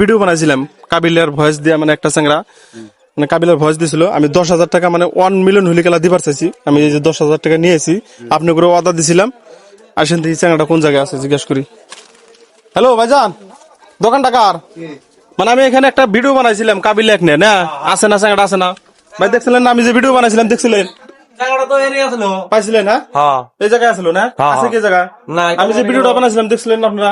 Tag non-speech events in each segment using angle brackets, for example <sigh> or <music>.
Video বানাইছিলাম। Voice মানে একটা চ্যাংরা। মানে কাবিলের ভয়েস দিছিল, আমি দশ হাজার টাকা মানে ওয়ান দশ হাজার টাকা নিয়েছি, আপনি অর্ডার দিছিলাম। আসেন দেখি চ্যাংরাটা কোন জায়গায় আছে, জিজ্ঞেস করি। হ্যালো ভাইজান, দোকানটা কার? মানে আমি এখানে একটা ভিডিও বানাইছিলাম, কাবিল এক নে আছে না চ্যাংরাটা, আছে না? ভাই, দেখছিলেন না, আমি যে ভিডিও বানাইছিলাম, দেখছিলেন? পাইছিলেন হ্যাঁ হ্যাঁ। এই জায়গায় আসলো না? হ্যাঁ, আছে কি জায়গা? আমি যে ভিডিওটা বানাইছিলাম দেখছিলেন আপনারা?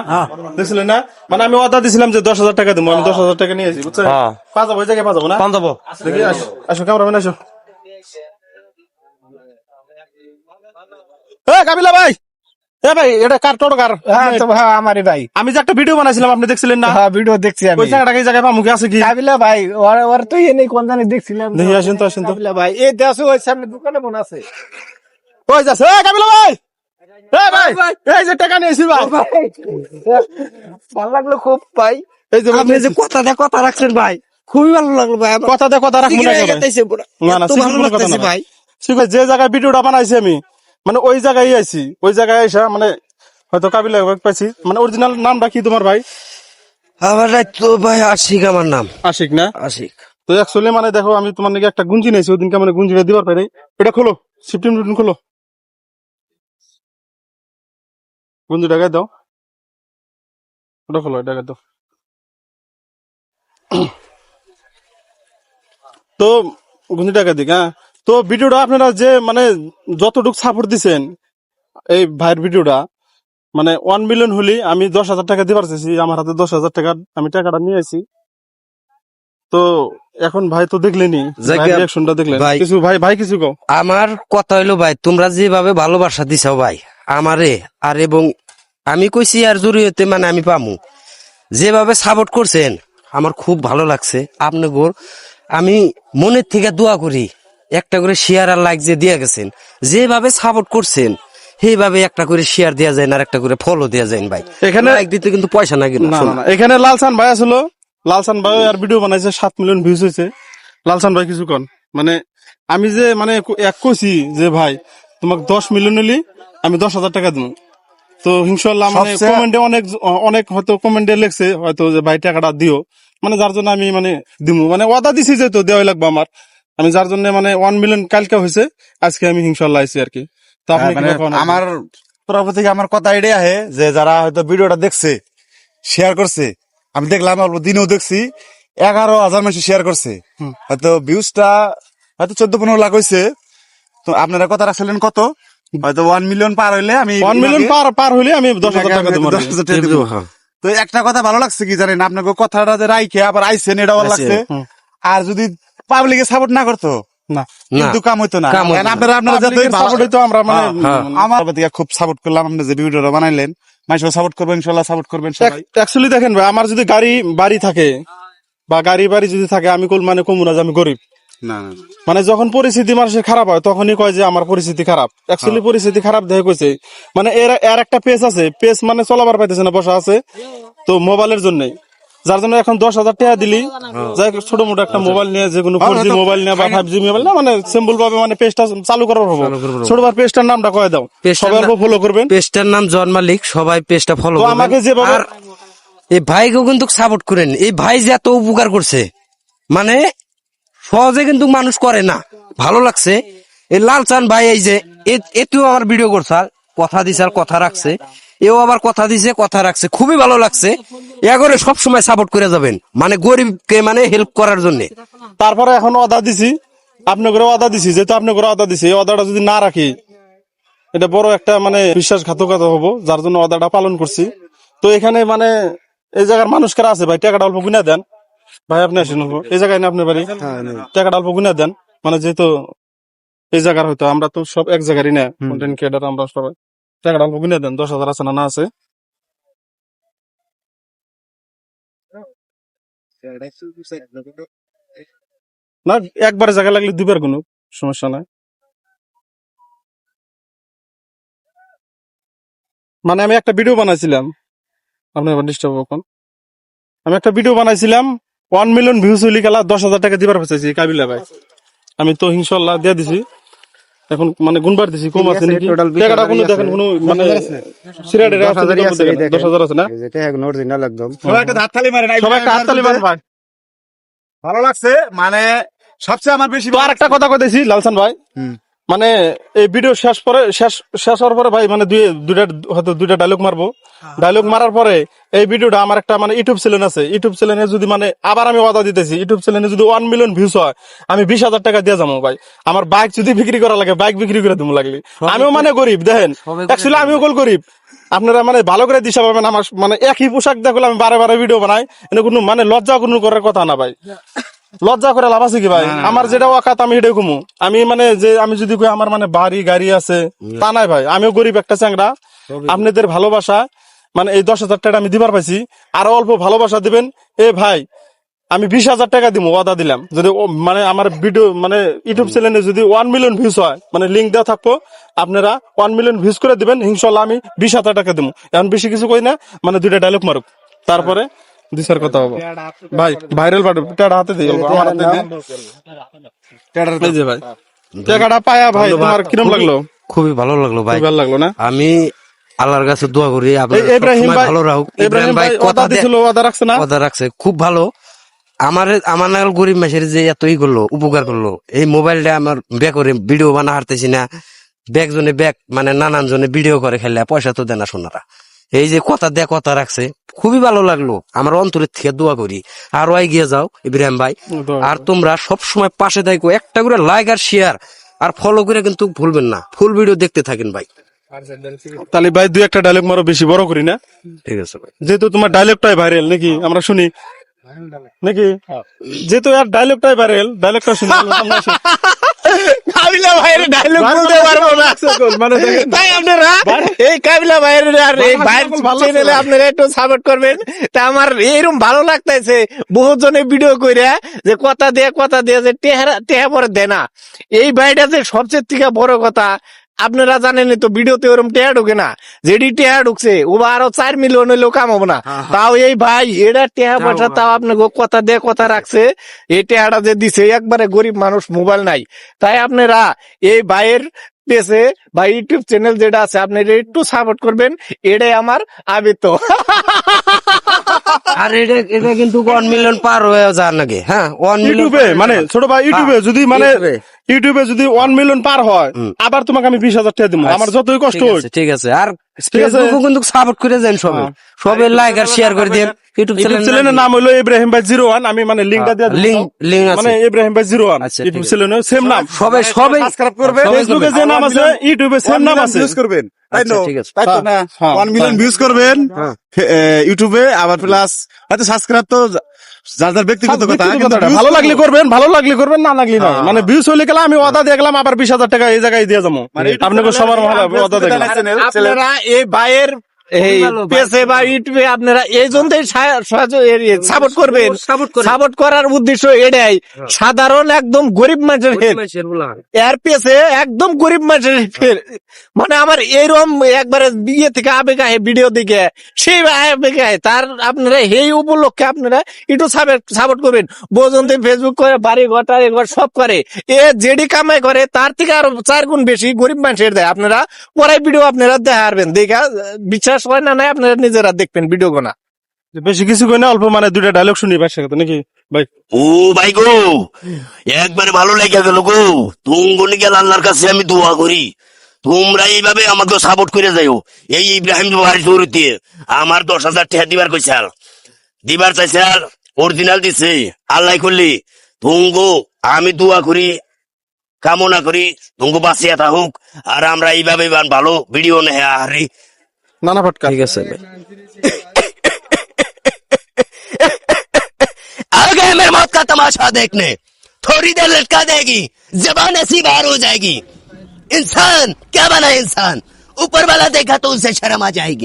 দেখছিলেন না? মানে আমি অর্ডার দিছিলাম যে দশ হাজার টাকা দেবো আমি দশ হাজার টাকা নিয়েছি বুঝছেন। পাঁচাবো ওই জায়গায় পাঁচাবো না? পাঞ্জাবো দেখি আসো আসো ক্যামেরাম্যান আসো। এ কাবিলা ভাই! এ ভাই এটা কার টোটো কার? হ্যাঁ তো ভাই আমারই ভাই। আমি যে একটা ভিডিও বানাইছিলাম আপনি দেখছিলেন না? হ্যাঁ ভিডিও দেখছি আমি। ওই জায়গাটা এই জায়গায় আছে কি? কাবিলা ভাই ওর ওর তো এনে কোন জানি দেখছিলাম দেখি আসেন তো আসেন তো। কাবিলা ভাই এই দেশে ওই সামনে দোকানে মনে আছে। ওই যাচ্ছে এ কাবিলা ভাই! ভাই! এই যে টাকা নিয়েছি ভাই। ভালো লাগল খুব ভাই। এই যে আপনি যে কথা দিয়ে কথা রাখছেন ভাই খুবই ভালো লাগল ভাই কথা দে কথা রাখব না সিগারেট একেবারে। গেতেছে পুরো। না না ভালো লাগতেছে ভাই। ঠিক আছে যে জায়গায় ভিডিওটা বানাইছি আমি মানে ওই জায়গায় আইছি ওই জায়গায় আইসা মানে হয়তো কাবিলা পাইছি। মানে অরিজিনাল নামটা কি তোমার ভাই? আমার তো ভাই আশিক আমার নাম। আশিক না? আশিক। তো অ্যাকচুয়ালি মানে দেখো আমি তোমার নাকি একটা গুঞ্জি নিয়েছি ওদিনকে মানে গুঞ্জিটা দিবার পাই এটা খোলো সিফটিন রুটিন খোলো। গুঞ্জি টাকায় দাও। ওটা খোলো এটা দাও। তো গুঞ্জি টাকা দিক হ্যাঁ? তো ভিডিওটা আপনারা যে মানে যতটুকু সাপোর্ট দিছেন এই ভাইয়ের ভিডিওটা মানে ওয়ান মিলিয়ন হলি আমি দশ হাজার টাকা দিবার চাইছি আমার হাতে দশ হাজার টাকা আমি টাকাটা নিয়ে আসি তো এখন ভাই তো দেখলেনি রিয়াকশনটা দেখলেন। কিছু ভাই ভাই কিছু কও। আমার কথা হইল ভাই তোমরা যেভাবে ভালোবাসা দিছাও ভাই আমারে আর এবং আমি কইছি আর জরুরিতে মানে আমি পামু। যেভাবে সাপোর্ট করছেন আমার খুব ভালো লাগছে। আপনার আমি মনের থেকে দোয়া করি। একটা করে শেয়ার আর লাইক যে দিয়ে গেছেন যেভাবে সাপোর্ট করছেন সেইভাবে একটা করে শেয়ার দেওয়া যায় না আর একটা করে ফলো দেওয়া যায় ভাই। এখানে- লাইক দিতে কিন্তু পয়সা না না না এখানে লালসান ভাই আসলো। লালসান ভাই আর ভিডিও বানাইছে সাত মিলিয়ন ভিউজ হয়েছে। লালসান ভাই কিছু কন মানে আমি যে মানে এক কইছি যে ভাই তোমাকে দশ মিলিয়ন নিলি আমি দশ হাজার টাকা দেবো তো ইনশাল্লাহ মানে কমেন্টে অনেক অনেক হয়তো কমেন্টে লেখছে হয়তো যে ভাই টাকাটা দিও। মানে যার জন্য আমি মানে দিমু। মানে ওয়াদা দিছি যে তো দেওয়াই লাগবে আমার। আমি যার জন্য মানে ওয়ান মিলিয়ন কালকে হয়েছে আজকে আমি ইনশাল্লাহ আইছি আর কি। তো আপনি হ্যাঁ, মানে কি? আমার তরফ থেকে আমার কথা এটাই আহে যে যারা হয়তো ভিডিওটা দেখছে শেয়ার করছে আমি দেখলাম অল্প দিনেও দেখছি এগারো হাজার মানুষ শেয়ার করছে। হয়তো ভিউজটা হয়তো চোদ্দ পনেরো লাখ হয়েছে। তো আপনারা কথা রাখছিলেন কত? হয়তো ওয়ান মিলিয়ন পার হইলে আমি ওয়ান মিলিয়ন পার পার হইলে আমি দশ হাজার টাকা দেবো দশ হাজার টাকা দেবো। তো একটা কথা ভালো লাগছে কি জানেন? আপনাকে কথাটা যে রাইখে আবার আইসেন এটা ভালো লাগছে। আর যদি পাবলিকে সাপোর্ট না করতো? না। কিন্তু কাম হইতো না। কাম হইতো কারণ না। আপনারা আপনারা যতই Public এর ভালো- support হইতো আমরা মানে আমার তরফ খুব সাপোর্ট করলাম। আপনি যে ভিডিওটা বানাইলেন মানুষকে সাপোর্ট করবেন ইনশাল্লাহ সাপোর্ট করবেন অ্যাকচুয়ালি দেখেন ভাই আমার যদি গাড়ি বাড়ি থাকে বা গাড়ি বাড়ি যদি থাকে আমি কোল মানে কমু না যে আমি গরিব। না না মানে যখন পরিস্থিতি মানুষের খারাপ হয় তখনই কয় যে আমার পরিস্থিতি খারাপ। অ্যাকচুয়ালি পরিস্থিতি খারাপ দেখে কইছে। মানে এর এর একটা পেজ আছে। পেজ মানে চলাবার পাইতেছে না বসা আছে। তো মোবাইলের জন্যই। যার জন্য এখন দশ হাজার টাকা দিলি। যাই ছোট মোটো একটা মোবাইল নিয়ে যে কোনো ফোর জি মোবাইল নিয়ে বা ফাইভ জি মোবাইল না মানে সিম্পল ভাবে মানে পেজটা চালু করার হব। ছোটবার পেজটার নামটা কয়ে দাও। সবাই ফলো করবেন। পেজটার নাম জন মালিক সবাই পেজটা ফলো আমাকে যেভাবে- আর এই ভাইকেও কিন্তু সাপোর্ট করেন। এই ভাই যে এত উপকার করছে মানে সহজে কিন্তু মানুষ করে না। ভালো লাগছে। এই লালচান ভাই এই যে এতেও আমার ভিডিও করছে কথা দিছে আর কথা রাখছে। এও আবার কথা দিছে কথা রাখছে। খুবই ভালো লাগছে। এগরে সব সময় সাপোর্ট করে যাবেন। মানে গরিবকে মানে হেল্প করার জন্য। তারপরে এখন অদা দিছি। আপনি করে অদা দিছি যেহেতু আপনি করে অদা দিছি এই অদাটা যদি না রাখি এটা বড় একটা মানে বিশ্বাসঘাতকতা হব যার জন্য অদাটা পালন করছি। তো এখানে মানে এই জায়গার মানুষ কারা আছে ভাই? টাকাটা অল্প গুনা দেন। ভাই আপনি আসেন অল্প। এই জায়গায় না আপনার বাড়ি? টাকাটা অল্প গুনা দেন। মানে যেহেতু এই জায়গার হয়তো আমরা তো সব এক জায়গারই না কন্টেন্ট ক্রিয়েটার আমরা সবাই। টাকাটা অল্প গুনা দেন, দশ হাজার আছে না না আছে? না, একবার জায়গা লাগলে দুবার কোনো সমস্যা নাই। মানে আমি একটা ভিডিও বানাইছিলাম, আপনার ডিস্টার্ব এখন। আমি একটা ভিডিও বানাইছিলাম ওয়ান মিলিয়ন ভিউজ হইলি গেলা দশ হাজার টাকা দিবার চাইছি কাবিলা ভাই। আমি তো ইনশাল্লাহ দিয়ে দিছি। এখন মানে গুনবার দিছি কম আছে নাকি? টাকাটা কোনো দেখেন। কোনো মানে সিরাটের আছে, এই দেখেন। দশ হাজার আছে না? এটা এক নোট একদম। সবাই একটা হাততালি মারেন সবাই একটা হাততালি মারেন। ভাই ভালো লাগছে মানে সবচেয়ে আমার বেশি আর একটা কথা কইতেছি লালসান ভাই। মানে এই ভিডিও শেষ পরে শেষ শেষ হওয়ার পরে ভাই মানে দুই দুইটা হয়তো দুইটা ডায়লগ মারবো। ডায়লগ মারার পরে এই ভিডিওটা আমার একটা মানে ইউটিউব চ্যানেল আছে। ইউটিউব চ্যানেলে যদি মানে আবার আমি ওয়াদা দিতেছি ইউটিউব চ্যানেলে যদি ওয়ান মিলিয়ন ভিউস হয় আমি বিশ হাজার টাকা দিয়ে যাব ভাই। আমার বাইক যদি বিক্রি করা লাগে বাইক বিক্রি করে দেবো লাগলে। আমিও মানে গরিব দেখেন। অ্যাকচুয়ালি আমিও কল গরিব। আপনারা মানে ভালো করে দিশা পাবেন আমার মানে একই পোশাক দেখলে আমি বারে বারে ভিডিও বানাই। এনে কোনো মানে লজ্জা কোনো করার কথা না ভাই। লজ্জা করে লাভ আছে কি ভাই? আমার যেটা ওয়াকাত আমি এটাই কমু আমি মানে যে আমি যদি কই আমার মানে বাড়ি গাড়ি আছে তা নাই ভাই। আমিও গরিব একটা চ্যাংরা আপনাদের ভালোবাসা মানে এই দশ হাজার টাকা আমি দিবার পাইছি। আরও অল্প ভালোবাসা দিবেন। এ ভাই আমি বিশ হাজার টাকা দিব ওয়াদা দিলাম। যদি মানে আমার ভিডিও মানে ইউটিউব চ্যানেলে যদি ওয়ান মিলিয়ন ভিউজ হয় মানে লিঙ্ক দেওয়া থাকব আপনারা ওয়ান মিলিয়ন ভিউজ করে দিবেন। ইনশাল্লাহ আমি বিশ হাজার টাকা দিব এখন বেশি কিছু কই না মানে দুইটা ডায়লগ মারুক। তারপরে দিশার কথা হব। ভাই ভাইরাল পাঠো টাকা হাতে অল্প, আমার হাতে দিই। এই যে ভাই। টাকাটা পায়া ভাই তোমার কিরম লাগল? খুবই ভালো লাগল ভাই। খুব ভালো লাগল না? আমি আল্লাহর কাছে দোয়া করি আপনার এই ইব্রাহিম ভাই ভালো রাখুক। ইব্রাহিম ভাই কথা দিছিল ওয়াদা রাখছে না? কথা রাখছে। খুব ভালো। আমার আমার নাগাল গরিব মাসের যে এতই করল উপকার করল এই মোবাইলটা আমার ব্যাগ করে ভিডিও বানা হারতেছি না। ব্যাগ জনে ব্যাগ মানে নানান জনে ভিডিও করে খেলে পয়সা তো দেনা শোনারা এই যে কথা দেয়া কথা রাখছে খুবই ভালো লাগল। আমার অন্তরের থেকে দোয়া করি। আরও এগিয়ে যাও ইব্রাহিম ভাই। আর তোমরা সব সময় পাশে থাকো একটা করে লাইক আর শেয়ার আর ফলো করে কিন্তু ভুলবেন না। ফুল ভিডিও দেখতে থাকেন ভাই। তাহলে ভাই দুই একটা ডায়লগ মারো বেশি বড় করি না? ঠিক আছে ভাই। যেহেতু তোমার ডায়লগটাই ভাইরাল নাকি? আমরা শুনি। নাকি? যেহেতু আর ডায়লগটাই ভাইরাল ডায়লগটা শুনি। <laughs> কাবিলা ভাইয়ের ডায়লগ বলতে পারব না। মানে তাই আপনারা এই কাবিলা ভাইয়ের আর এই ভাইয়ের চ্যানেলে ভাই। আপনারা একটু সাপোর্ট করবেন। তা আমার এরকম ভালো লাগতেছে বহু জনে ভিডিও কইরা যে কথা দিয়ে কথা দিয়ে যে টেহারা টেহা পরে দেয় না এই ভাইটা যে সবচেয়ে থেকে বড় কথা আপনারা জানেন তো ভিডিওতে ওরকম টেহা ঢুকে না। যেডি টেহা ঢুকছে ও বা আরও চার মিলিয়ন হইলেও কাম হব না তাও এই ভাই এটা টেহা পয়সা তাও আপনাকে কথা দিয়ে কথা রাখছে এই টেহাটা যে দিছে একবারে গরিব মানুষ মোবাইল নাই। তাই আপনারা এই ভাইয়ের পেছে বা ইউটিউব চ্যানেল যেটা আছে আপনারা একটু সাপোর্ট করবেন এটাই আমার আবিত। <laughs> আর এটা এটা কিন্তু ওয়ান মিলিয়ন পার হয়ে যাওয়ার নাকি হ্যাঁ? ওয়ান ইউটিউবে মানে ছোট ভাই ইউটিউবে যদি মানে ইউটিউবে। যদি ওয়ান মিলিয়ন পার হয় আবার তোমাকে আমি বিশ হাজার টাকা দিব। আমার যতই কষ্ট হোক। ঠিক আছে। আর ফেসবুকও কিন্তু সাপোর্ট করে দেন সবে। সবে লাইক আর শেয়ার করে দেন। ইউটিউব চ্যানেলের নাম হলো ইব্রাহিম ভাই জিরো ওয়ান আমি মানে লিঙ্কটা দিয়ে দিবো। লিঙ্ক লিঙ্ক আছে। মানে ইব্রাহিম ভাই জিরো ওয়ান আচ্ছা, ইউটিউব ঠিক চ্যানেল সেম নাম সবে সবে সাবস্ক্রাইব করবে ফেসবুকে যে নাম আছে ইউটিউবে সেম নাম আছে। ভিউজ করবেন। তাই আচ্ছা, তো? তাই তো? না হ্যাঁ, ওয়ান মিলিয়ন ভিউজ করবেন। ইউটিউবে আবার প্লাস হয়তো সাবস্ক্রাইব তো যার যার ব্যক্তিগত কথা ভালো লাগলে করবেন ভালো লাগলে করবেন না লাগলে না। মানে ভিউজ হইলে গেলে আমি ওয়াদা দেখলাম আবার বিশ হাজার টাকা এই জায়গায় দিয়ে যাব। আপনাকে সবার ভালো ওয়াদা দেখলাম। আপনারা এই ভাইয়ের এই পেছে বা ইউটিউবে আপনারা এই জন্যই সাপোর্ট করবেন সাপোর্ট করার উদ্দেশ্য এটাই। সাধারণ একদম গরিব মানুষের হয়। এর পেছে একদম গরিব মানুষের ফের। মানে আমার এরকম একবারে বিয়ে থেকে আবেগ আহে ভিডিও দিকে সেই আবেগ আহে। তার আপনারা এই উপলক্ষে আপনারা একটু সাপোর্ট করবেন। বোঝনতে ফেসবুক করে বাড়ি ঘর টাড়ি ঘর সব করে। এ যেডি কামাই করে তার থেকে আরও চার গুণ বেশি গরিব মানুষের দেয়। আপনারা পরে ভিডিও আপনারা দেখাবেন। দেখা বিশ্বাস হয় না নাই আপনারা নিজেরা দেখবেন ভিডিও গোনা বেশি কিছু কই না অল্প মানে দুইটা ডায়লগ শুনি ভাই সাথে নাকি? ভাই। ও ভাই গো একবারে ভালো লেগে গেল গো। তুমগুনি গেল আল্লাহর কাছে আমি দোয়া করি। তোমরা এইভাবে আমাকে সাপোর্ট করে যাইও। এই ইব্রাহিম ভাই শুরুতে আমার দশ হাজার টাকা দিবার কইসাল দিবার চাইছাল অরিজিনাল দিছে। আল্লাহ করলি। তুঙ্গো আমি দোয়া করি কামনা করি। তুঙ্গো বাঁচিয়া থাকুক। আর আমরা এইভাবে ভালো ভিডিও নেই হারি। নানা ফটকা ঠিক আছে ভাই आ गए मेरे मौत का तमाशा देखने थोड़ी देर लटका देगी जबान ऐसी बाहर हो जाएगी इंसान क्या बना इंसान ऊपर वाला देखा तो उनसे शर्म आ जाएगी